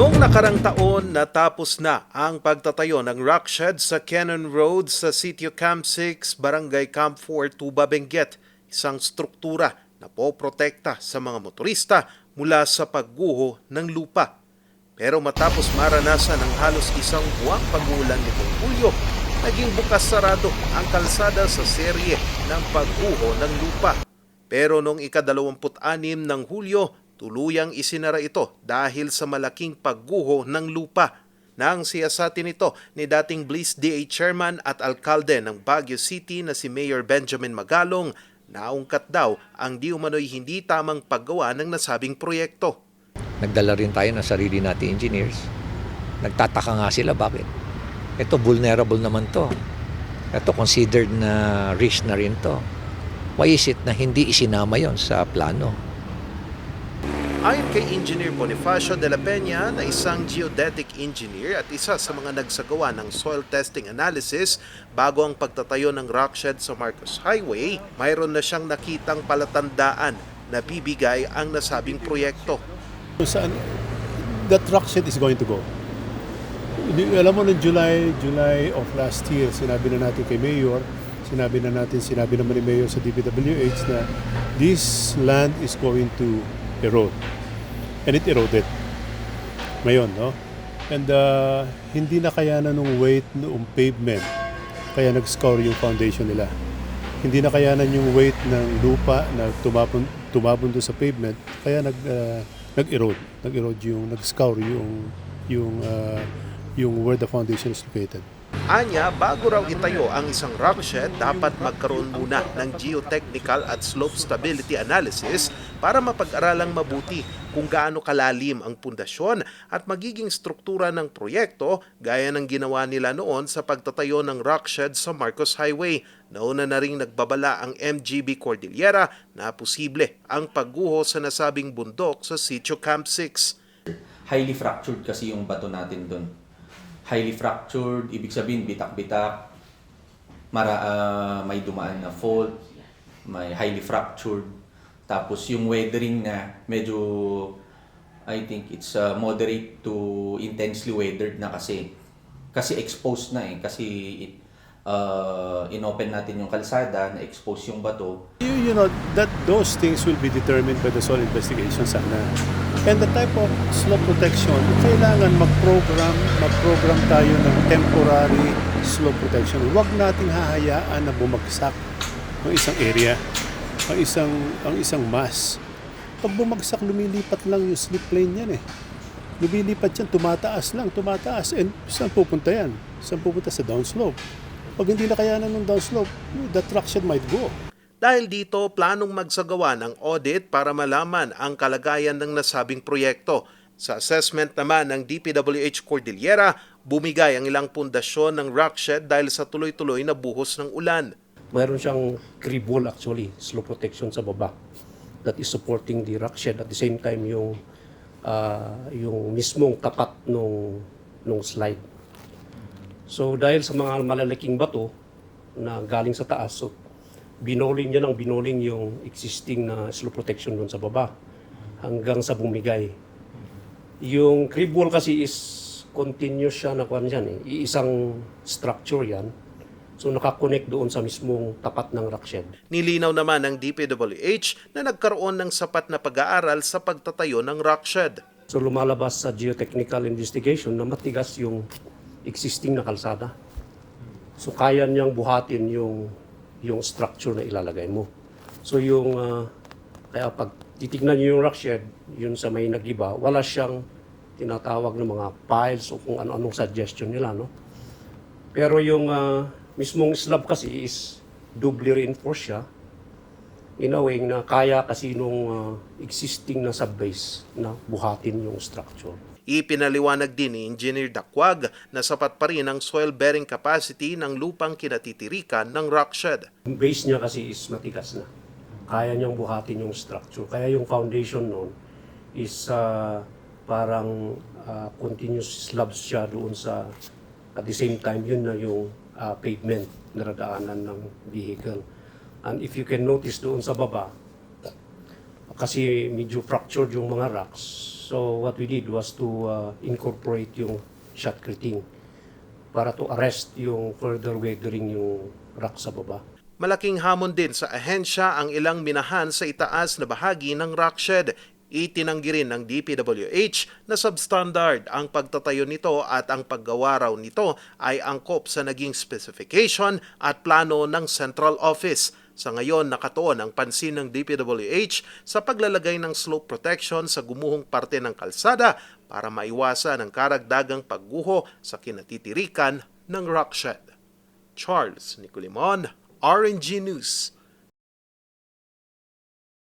Noong nakarang taon, natapos na ang pagtatayo ng rock shed sa Cannon Road sa Sitio Camp 6, Barangay Camp 4, Tuba, Benguet. Isang struktura na poprotekta sa mga motorista mula sa pagguho ng lupa. Pero matapos maranasan ng halos isang buwang pagulan nitong Hulyo, naging bukas sarado ang kalsada sa serye ng pagguho ng lupa. Pero noong ikadalawamput-anim ng Hulyo, tuluyang isinara ito dahil sa malaking pagguho ng lupa. Nang siyasatin ito ni dating Bliss DA Chairman at Alkalde ng Baguio City na si Mayor Benjamin Magalong, naungkat daw ang di umano'y hindi tamang paggawa ng nasabing proyekto. Nagdala rin tayo ng sarili nating engineers. Nagtataka nga sila bakit. Ito vulnerable naman to. Ito considered na risk na rin to. Why is it na hindi isinama yon sa plano? Ayon kay Engineer Bonifacio de la Peña na isang geodetic engineer at isa sa mga nagsagawa ng soil testing analysis bago ang pagtatayo ng rock shed sa Marcos Highway, mayroon na siyang nakitang palatandaan na bibigay ang nasabing proyekto. saan that rock shed is going to go. Alam mo, noong July, July of last year, sinabi na natin kay Mayor, sinabi na natin, sinabi naman ni Mayor sa DPWH na this land is going to erode. And it eroded. Ngayon, no? And uh, hindi na kayanan ng weight noong pavement. Kaya nag-scour yung foundation nila. Hindi na kayanan yung weight ng lupa na tumapon, tumapon doon sa pavement. Kaya nag, uh, nag-erode. Nag-erode yung, nag-scour yung, yung, uh, yung where the foundation is located. Anya, bago raw itayo ang isang rock dapat magkaroon muna ng geotechnical at slope stability analysis para mapag-aralang mabuti kung gaano kalalim ang pundasyon at magiging struktura ng proyekto gaya ng ginawa nila noon sa pagtatayo ng rock shed sa Marcos Highway. Nauna na ring nagbabala ang MGB Cordillera na posible ang pagguho sa nasabing bundok sa Sitio Camp 6. highly fractured kasi yung bato natin doon. Highly fractured, ibig sabihin bitak-bitak, mara, ah, may dumaan na fault, may highly fractured. Tapos yung weathering na medyo, I think it's uh, moderate to intensely weathered na kasi. Kasi exposed na eh, kasi it, uh, inopen natin yung kalsada, na-expose yung bato, You, you know, that those things will be determined by the soil investigation sana. And the type of slope protection, kailangan mag-program, mag-program tayo ng temporary slope protection. Huwag nating hahayaan na bumagsak ang isang area, ang isang, ang isang mass. Pag bumagsak, lumilipat lang yung slip plane yan eh. Lumilipat yan, tumataas lang, tumataas. And saan pupunta yan? Saan pupunta sa downslope? Pag hindi na kayanan ng downslope, the traction might go. Dahil dito, planong magsagawa ng audit para malaman ang kalagayan ng nasabing proyekto. Sa assessment naman ng DPWH Cordillera, bumigay ang ilang pundasyon ng rock shed dahil sa tuloy-tuloy na buhos ng ulan. Mayroon siyang crib wall actually, slope protection sa baba that is supporting the rock shed at the same time yung ah, yung mismong tapat nung nung slide. So dahil sa mga malalaking bato na galing sa taas, so binoling niya ng binoling yung existing na slope protection doon sa baba hanggang sa bumigay. Yung crib wall kasi is continuous siya na kuan yan eh. Iisang structure yan. So nakakonect doon sa mismong tapat ng rock shed. Nilinaw naman ng DPWH na nagkaroon ng sapat na pag-aaral sa pagtatayo ng rock shed. So lumalabas sa geotechnical investigation na matigas yung existing na kalsada. So kaya niyang buhatin yung yung structure na ilalagay mo. So yung ah, kaya pag titignan niyo yung rock shed, yun sa may nagiba, wala siyang tinatawag ng mga piles o kung ano-anong suggestion nila, no? Pero yung ah, mismong slab kasi is doubly reinforced siya in a way na kaya kasi nung ah, existing na subbase na buhatin yung structure. Ipinaliwanag din ni Engineer Dakwag na sapat pa rin ang soil-bearing capacity ng lupang kinatitirikan ng rock shed. Yung base niya kasi is matigas na. Kaya niyang buhatin yung structure. Kaya yung foundation noon is ah, parang ah, continuous slabs siya doon sa at the same time yun na yung ah, pavement na ng vehicle. And if you can notice doon sa baba, kasi medyo fractured yung mga rocks. So what we did was to uh, incorporate yung shotcreting para to arrest yung further weathering yung rock sa baba. Malaking hamon din sa ahensya ang ilang minahan sa itaas na bahagi ng rockshed. Itinanggi rin ng DPWH na substandard ang pagtatayo nito at ang paggawa raw nito ay angkop sa naging specification at plano ng Central Office. Sa ngayon, nakatuon ang pansin ng DPWH sa paglalagay ng slope protection sa gumuhong parte ng kalsada para maiwasan ang karagdagang pagguho sa kinatitirikan ng rockshed. Charles Nicolimon, RNG News,